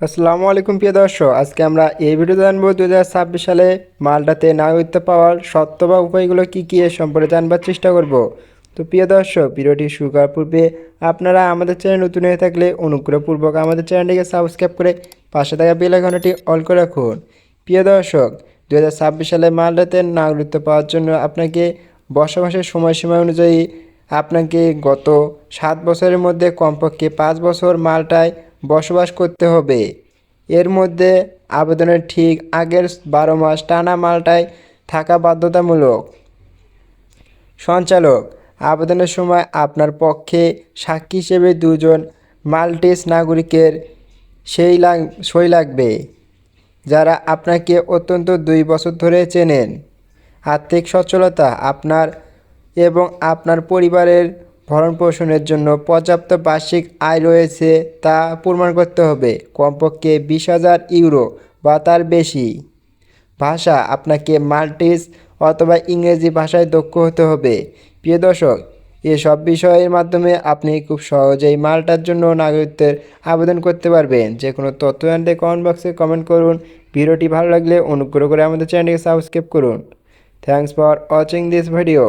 আসসালামু আলাইকুম, প্রিয় দর্শক। আজকে আমরা এই ভিডিওতে জানব দু হাজার ছাব্বিশ সালে মালটাতে নাগরিকত্ব পাওয়ার সত্য বা উপায়গুলো কী কী এ সম্পর্কে জানবার চেষ্টা করব। তো প্রিয় দর্শক, ভিডিওটি শুরু করার পূর্বে আপনারা আমাদের চ্যানেল নতুন হয়ে থাকলে অনুগ্রহপূর্বক আমাদের চ্যানেলটিকে সাবস্ক্রাইব করে পাশে থাকা বেল আইকনটি অল করে রাখুন। প্রিয় দর্শক দু হাজার ছাব্বিশ সালে মালটাতে নাগরিকত্ব পাওয়ার জন্য আপনাকে বসবাসের সময়সীমা অনুযায়ী আপনাকে গত সাত বছরের মধ্যে কমপক্ষে পাঁচ বছর মালটায় বসবাস করতে হবে। এর মধ্যে আবেদনের ঠিক আগের বারো মাস টানা মালটায় থাকা বাধ্যতামূলক। সঞ্চালক, আবেদনের সময় আপনার পক্ষে সাক্ষী হিসেবে দুজন মাল্টিস নাগরিকের সেই সই লাগবে, যারা আপনাকে অত্যন্ত দুই বছর ধরে চেনেন। আর্থিক সচ্ছলতা আপনার এবং আপনার পরিবারের ভরণ পোষণের জন্য পর্যাপ্ত বার্ষিক আয় রয়েছে তা প্রমাণ করতে হবে। কমপক্ষে বিশ হাজার ইউরো বা তার বেশি। ভাষা আপনাকে মাল্টিস অথবা ইংরেজি ভাষায় দক্ষ হতে হবে। প্রিয় দর্শক, এসব বিষয়ের মাধ্যমে আপনি খুব সহজেই মালটার জন্য নাগরিকদের আবেদন করতে পারবেন। যে কোনো তথ্য জানতে কমেন্ট বক্সে কমেন্ট করুন। ভিডিওটি ভালো লাগলে অনুগ্রহ করে আমাদের চ্যানেলকে সাবস্ক্রাইব করুন। Thanks for watching this video.